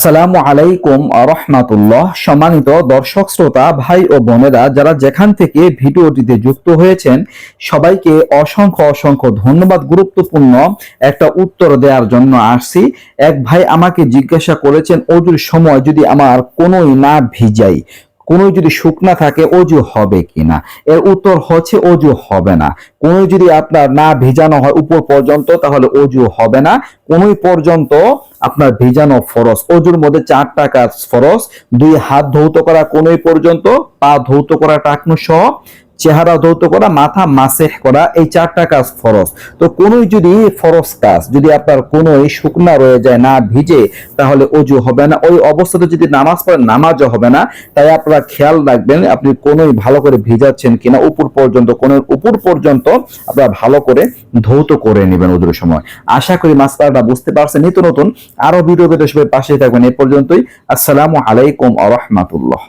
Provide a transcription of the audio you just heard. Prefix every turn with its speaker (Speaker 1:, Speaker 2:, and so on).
Speaker 1: আসসালামু আলাইকুম রহমাতুল্লাহ। সম্মানিত দর্শক, শ্রোতা, ভাই ও বোনেরা, যারা যেখান থেকে ভিডিওটিতে যুক্ত হয়েছেন, সবাইকে অসংখ্য অসংখ্য ধন্যবাদ। গুরুত্বপূর্ণ একটা উত্তর দেওয়ার জন্য আসছি। এক ভাই আমাকে জিজ্ঞাসা করেছেন, অজুর সময় যদি আমার কোনোই না ভিজাই কোনো যদি শুকনা থাকে, অজু হবে কিনা? এর উত্তর হচ্ছে অজু হবে না। কোনো যদি আপনার না ভিজানো হয় উপর পর্যন্ত, তাহলে অজু হবে না। কোনোই পর্যন্ত আপনার ভিজানো ফরস, অজুর মধ্যে চারটা কাজ ফরস, দুই হাত ধৌত করা কোনোই পর্যন্ত, পা ধৌত করা টাকনো সহ চেহারা ধৌত করা, মাথা মাসেহ করা, এই চারটা কাজ ফরজ। তো কোনোই যদি ফরজ কাজ, যদি আপনার কোনোই শুকনা রয়ে যায়, না ভিজে, তাহলে অজু হবে না। ওই অবস্থাতে যদি নামাজ পড়েন, নামাজও হবে না। তাই আপনারা খেয়াল রাখবেন, আপনি কোনোই ভালো করে ভিজাচ্ছেন কিনা, উপর পর্যন্ত, কোন উপর পর্যন্ত আপনারা ভালো করে ধৌত করে নেবেন ওদের সময়। আশা করি মাস্টারটা বুঝতে পারছেন। নিত্য নতুন আরও ভিডিও পেতে সবাই পাশে থাকবেন এ পর্যন্তই। আসসালামু আলাইকুম আ রহমাতুল্লাহ।